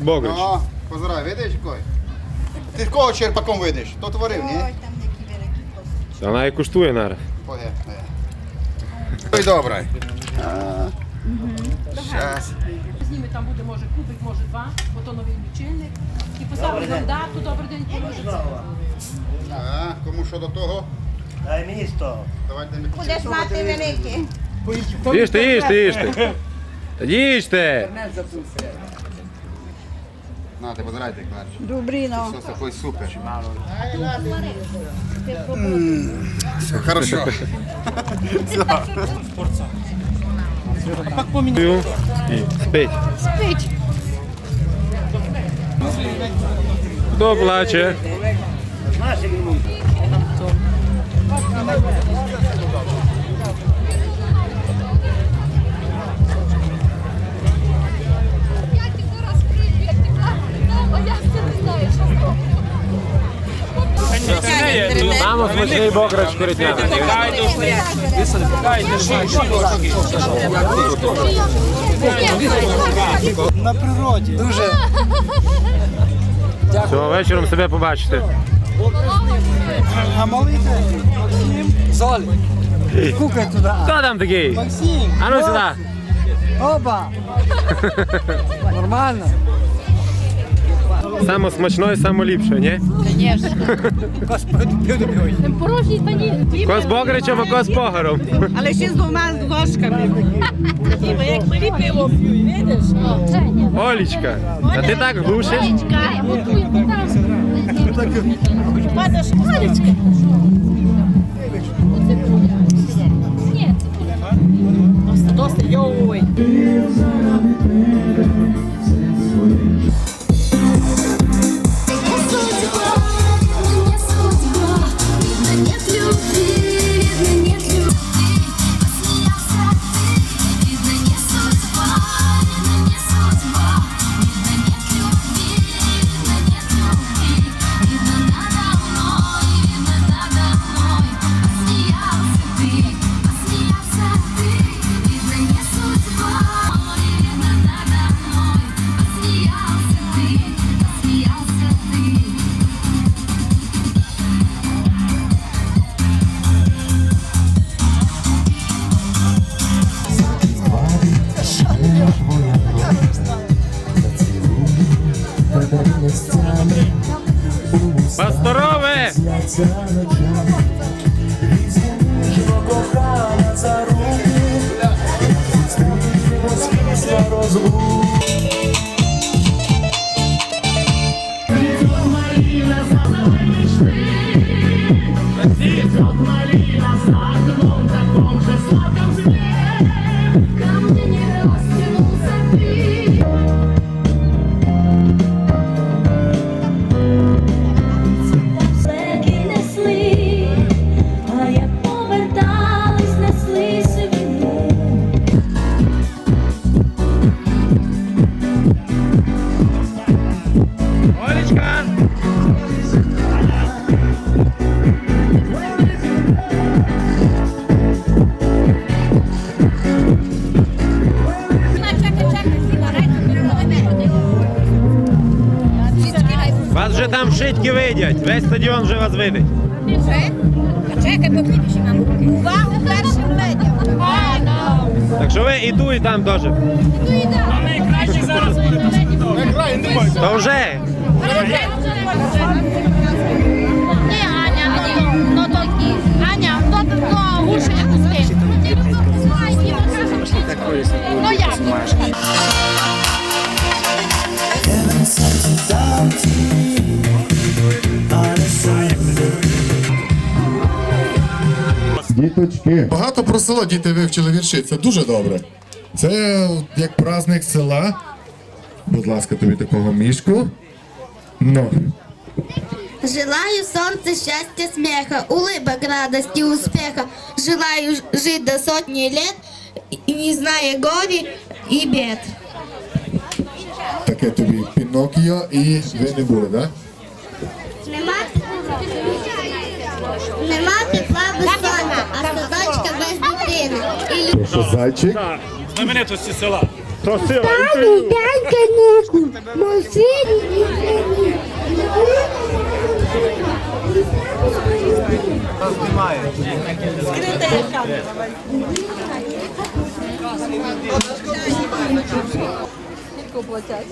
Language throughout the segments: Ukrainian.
Богрич. О, позирай, видиш який? Ти кого черпаком видиш? То творив, ні? Ой, там які великі косочки. Вона і коштує зараз. Поге. Ой, добре. Щас. Зніме там буде може кубик, може два, бо то новий лічильник. І поставить нам дату, добрий день, положиться. А, кому що до того? Дай мені з того. Давайте ми Будеш мати великі. Їжте, їжте, їжте. Їжте. На, ти позирайте, Кларч. Добріно. Все такий супер. Все, хорошо. Спить. Спить. Хто плаче? Мамо, смачний бограч коритняний. На природі. Дуже. Все, вечором себе побачите. А малий? Максим. Золь. Кукай туди. Хто там такий? Максим. А ну сюди. Оба. Нормально. Саме смачне і саме ліпше, ні? Порожній стані. Кос бограчем, а кос погаром. Але ще з двома ложками. Діма, як малі пиво п'ють, видиш? Олічка, а ти так глушиш? Падаш, Олечка. Ні, доста, йой. sana шитки видять, весь стадіон вже вас видить. Чекай, покліпіші нам. Увагу першим ледям. Так що ви і ту, і там теж. То вже. Ні, Аня, ну, ну то Аня, то то гуше не пусти. Ну як? Діточки. Багато про село діти вивчили вірші. Це дуже добре. Це як праздник села. Будь ласка, тобі такого мішку. Ну. Желаю солнца, счастья, смеха, улыбок, радости, успеха. Желаю ж- жить до сотни лет, не зная горе и бед. Таке тобі Пінокіо і ви не були, так? Нема, сонця, а садочка без дитини. І Прошу, зайчик. знаменитості села. То сила, інтерв'ю. дай конюшку. Машині.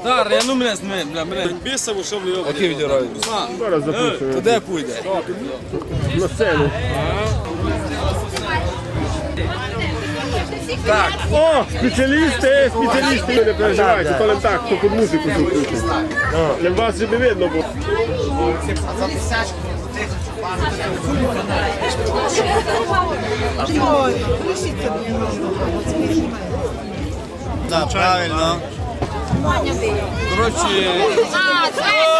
Дар, я ну мене зніми, бля, мене бісово, що вліво. Окей, відіраю. Зараз запустимо. То де пуйде? На сцену. Так. О, спеціалісти, спеціалісти. Ви не переживайте, то не так, то під музику слухайте. Для вас же не видно було. Так, правильно. Коротше, А, це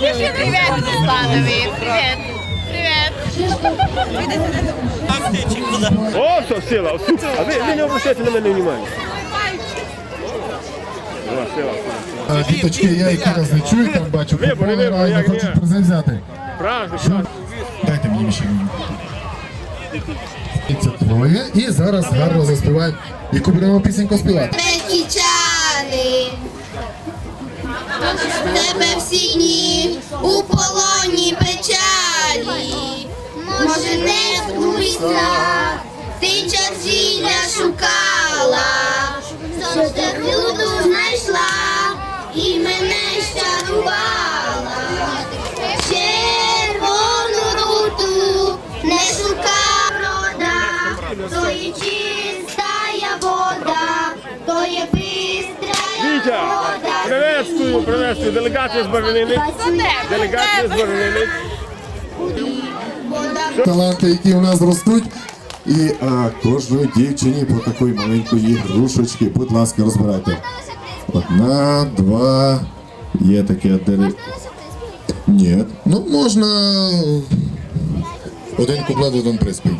Привет, Русланові. Привет. Привет. О, все, сила. А ви, ви не обращайте на сила, сила. А, Діточки, я які раз не чую, там бачу, не хочуть презент взяти. Правильно. Дайте мені мішень. Це твоє. І зараз гарно заспіваємо. Яку будемо пісеньку співати? Печалі. Тебе всі дні у полоні печалі. Може, не втулися, ти часіля приветствую. Делегація з Барвінини. Делегація з Барвінини. Таланти, які у нас ростуть. І а, кожної дівчині по такої маленької грушечки. Будь ласка, розбирайте. Одна, два. Є таке дерев. Ні. Ну, можна. Один куплет, один приспів.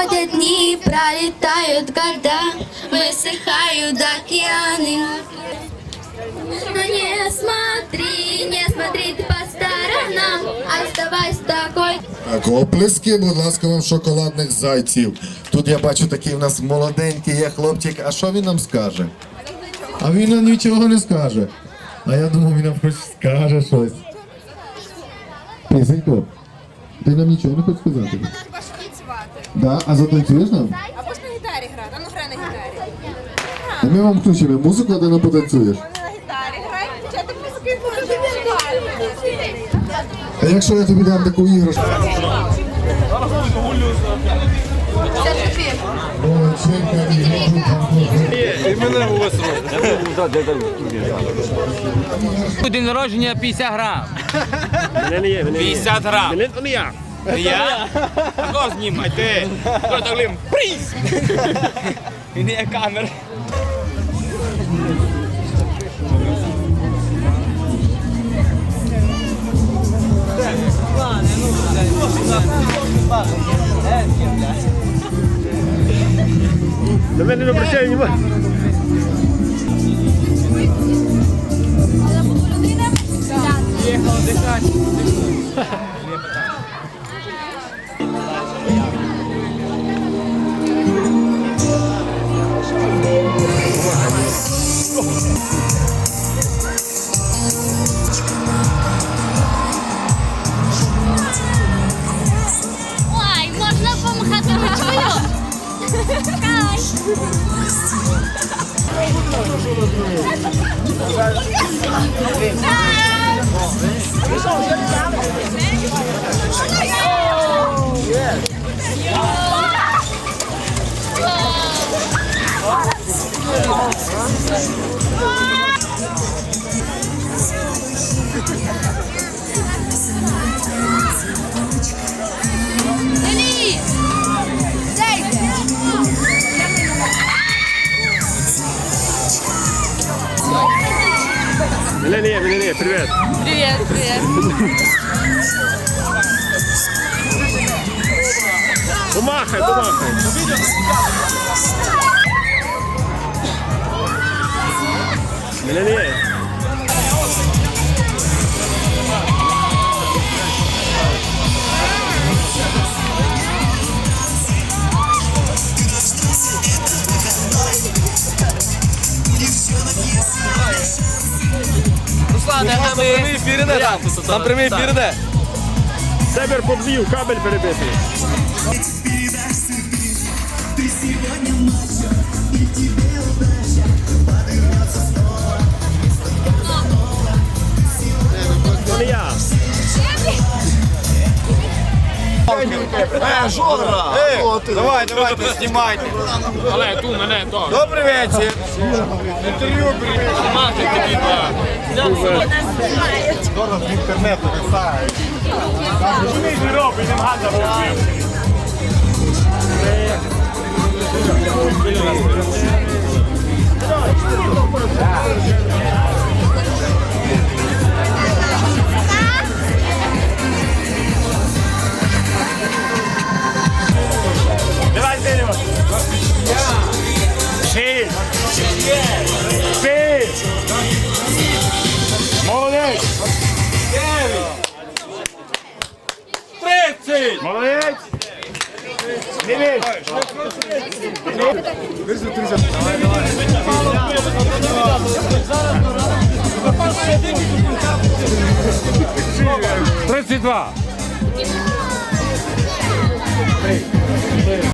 Проходят дни, пролетают года, высыхают океаны. Но не смотри, не смотри ты по сторонам, оставайся такой. Так, оплески, будь ласка, вам шоколадних зайців. Тут я бачу такий у нас молоденький є хлопчик. А що він нам скаже? А він нам нічого не скаже. А я думав, він нам хоч скаже щось. Пісенько, ти нам нічого не хочеш сказати? Да? А затанцюєш нам? Або ж на гітарі грати, а ну грай на гітарі. А ми вам включимо музику, а ти нам потанцюєш. На гітарі грай, почати музику і покажи. А якщо я тобі дам таку іграшку? І День народження 50 грам. Мене не є, мене не є. 50 грам. Я. Я? А кого знімай, ти? Хто так лим? Приз! І не є камер. На мене не обращай внимання. Ой, можна помахати ручкою? Денис! Мене не Привет. Привет, привет. Помахай, помахай. Мене Руслане, а ми... Прямий ефір не Там прямий ефір не. Себер подвів, кабель перебитий. То не я. Давай, давай, знімайте. Але ту мене, то. Добрий вечір. Мати тобі, так. Зараз в інтернету висають. Давай, Тридцять. Молодець. Тридцять два.